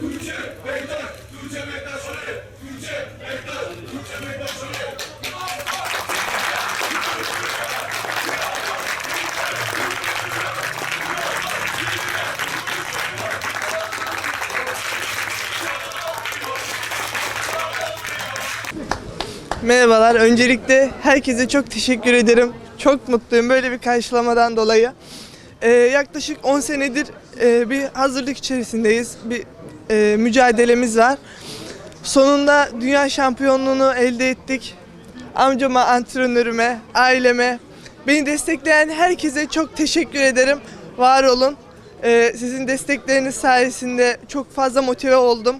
Türkçe, Bektaş, Türkçe, Bektaş, Türkçe, Bektaş. Merhabalar. Öncelikle herkese çok teşekkür ederim. Çok mutluyum böyle bir karşılamadan dolayı. Ee, yaklaşık 10 senedir e, bir hazırlık içerisindeyiz. Bir e, mücadelemiz var. Sonunda dünya şampiyonluğunu elde ettik. Amcama, antrenörüme, aileme, beni destekleyen herkese çok teşekkür ederim. Var olun. Ee, sizin destekleriniz sayesinde çok fazla motive oldum.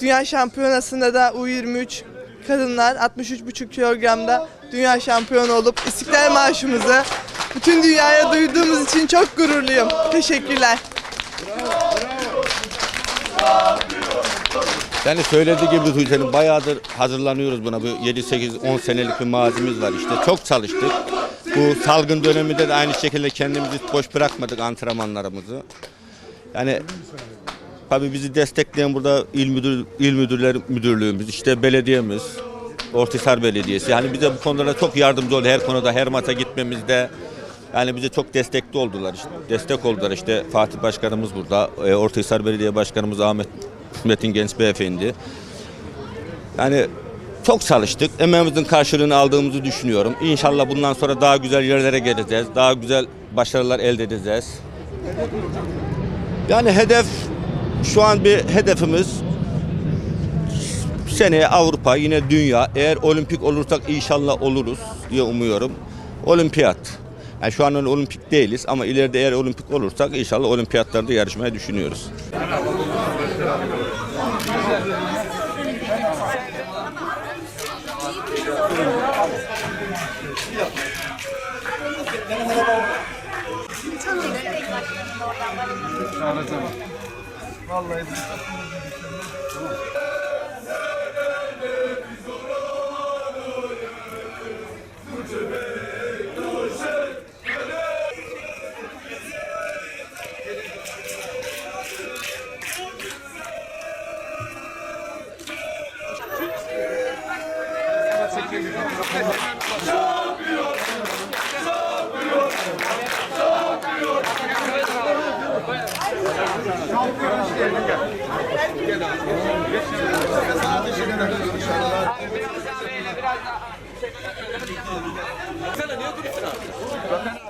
Dünya şampiyonasında da U23 kadınlar 63,5 kilogramda dünya şampiyonu olup İstiklal Marşımızı bütün dünyaya duyduğumuz için çok gururluyum. Teşekkürler. Yani söylediği gibi Tuğçe'nin bayağıdır hazırlanıyoruz buna. Bu 7-8-10 senelik bir mazimiz var işte. Çok çalıştık. Bu salgın döneminde de aynı şekilde kendimizi boş bırakmadık antrenmanlarımızı. Yani tabii bizi destekleyen burada il müdür il müdürler müdürlüğümüz, işte belediyemiz, Ortisar Belediyesi. Yani bize bu konularda çok yardımcı oldu her konuda, her maça gitmemizde. Yani bize çok destekli oldular işte. Destek oldular işte Fatih Başkanımız burada, e, Belediye Başkanımız Ahmet Metin Genç Beyefendi. Yani çok çalıştık. Emeğimizin karşılığını aldığımızı düşünüyorum. İnşallah bundan sonra daha güzel yerlere geleceğiz. Daha güzel başarılar elde edeceğiz. Yani hedef şu an bir hedefimiz seneye Avrupa yine dünya eğer olimpik olursak inşallah oluruz diye umuyorum. Olimpiyat. Yani şu an öyle olimpik değiliz ama ileride eğer olimpik olursak inşallah olimpiyatlarda yarışmayı düşünüyoruz. Tamam. Vallahi Thank you. Sen niye duruyorsun abi? Bakan abi.